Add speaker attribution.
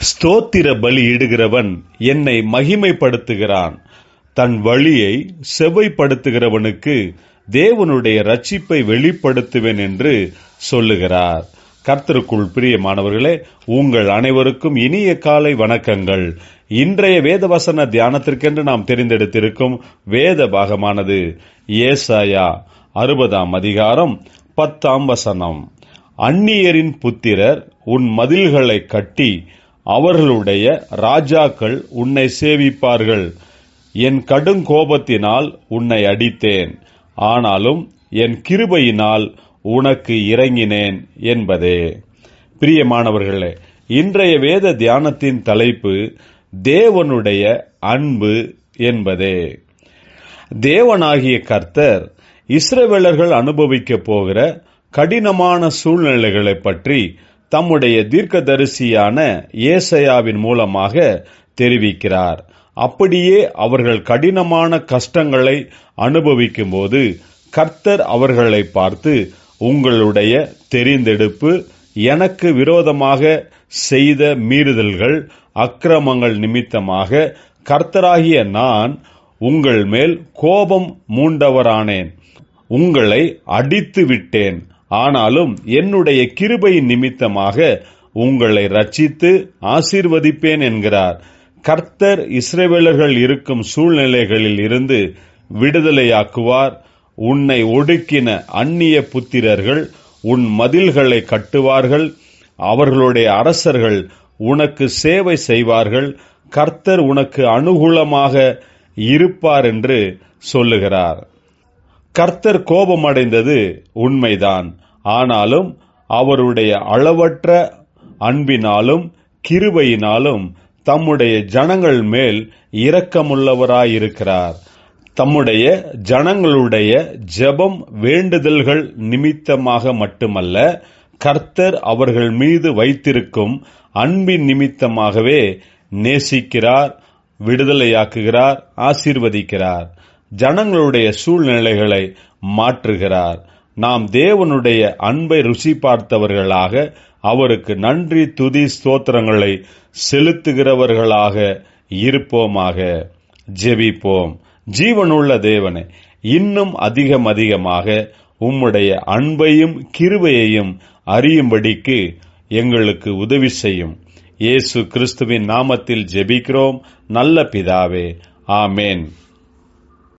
Speaker 1: ஸ்தோத்திர பலி இடுகிறவன் என்னை மகிமைப்படுத்துகிறான். தன் வழியை செவ்வைப்படுத்துகிறவனுக்கு தேவனுடைய ரட்சிப்பை வெளிப்படுத்துவேன் என்று சொல்லுகிறார். கர்த்தருக்குள் பிரியமானவர்களே உங்கள் அனைவருக்கும் இனிய காலை வணக்கங்கள். இன்றைய வேதவசன தியானத்திற்கென்று நாம் தெரிந்தெடுத்திருக்கும் வேத பாகமானது ஏசாயா அறுபதாம் அதிகாரம் பத்தாம் வசனம். அந்நியரின் புத்திரர் உன் மதில்களை கட்டி அவர்களுடைய ராஜாக்கள் உன்னை சேவிப்பார்கள். என் கடுங்கோபத்தினால் உன்னை அடித்தேன். ஆனாலும் என் கிருபையினால் உனக்கு இறங்கினேன் என்பதே. பிரியமானவர்களே இன்றைய வேத தியானத்தின் தலைப்பு தேவனுடைய அன்பு என்பதே. தேவனாகிய கர்த்தர் இஸ்ரவேலர்கள் அனுபவிக்க போகிற கடினமான சூழ்நிலைகளை பற்றி தம்முடைய தீர்க்கதரிசியான ஏசையாவின் மூலமாக தெரிவிக்கிறார். அப்படியே அவர்கள் கடினமான கஷ்டங்களை அனுபவிக்கும்போது கர்த்தர் அவர்களை பார்த்து உங்களுடைய தெரிந்தெடுப்பு எனக்கு விரோதமாக செய்த மீறுதல்கள் அக்கிரமங்கள் நிமித்தமாக கர்த்தராகிய நான் உங்கள் மேல் கோபம் மூண்டவரானேன். உங்களை அடித்து விட்டேன் ஆனாலும் என்னுடைய கிருபையின் நிமித்தமாக உங்களை ரட்சித்து ஆசீர்வதிப்பேன் என்கிறார். கர்த்தர் இஸ்ரேவேலர்கள் இருக்கும் சூழ்நிலைகளில் இருந்து விடுதலையாக்குவார். உன்னை ஒடுக்கின அந்நிய புத்திரர்கள் உன் மதில்களை கட்டுவார்கள். அவர்களுடைய அரசர்கள் உனக்கு சேவை செய்வார்கள். கர்த்தர் உனக்கு அனுகூலமாக இருப்பார் என்று சொல்லுகிறார். கர்த்தர் கோபமடைந்தது உண்மைதான். ஆனாலும் அவருடைய அளவற்ற அன்பினாலும் கிருபையினாலும் தம்முடைய ஜனங்கள் மேல் இரக்கமுள்ளவராயிருக்கிறார். தம்முடைய ஜனங்களுடைய ஜெபம் வேண்டுதல்கள் நிமித்தமாக மட்டுமல்ல கர்த்தர் அவர்கள் மீது வைத்திருக்கும் அன்பின் நிமித்தமாகவே நேசிக்கிறார் விடுதலையாக்குகிறார் ஆசீர்வதிக்கிறார். ஜனங்களுடைய சூழ்நிலைகளை மாற்றுகிறார். நாம் தேவனுடைய அன்பை ருசி பார்த்தவர்களாக அவருக்கு நன்றி துதி ஸ்தோத்திரங்களை செலுத்துகிறவர்களாக இருப்போமாக. ஜெபிப்போம். ஜீவனுள்ள தேவனை இன்னும் அதிகம் அதிகமாக உம்முடைய அன்பையும் கிருபையையும் அறியும்படிக்கு எங்களுக்கு உதவி செய்யும். இயேசு கிறிஸ்துவின் நாமத்தில் ஜெபிக்கிறோம். நல்ல பிதாவே. ஆமேன்.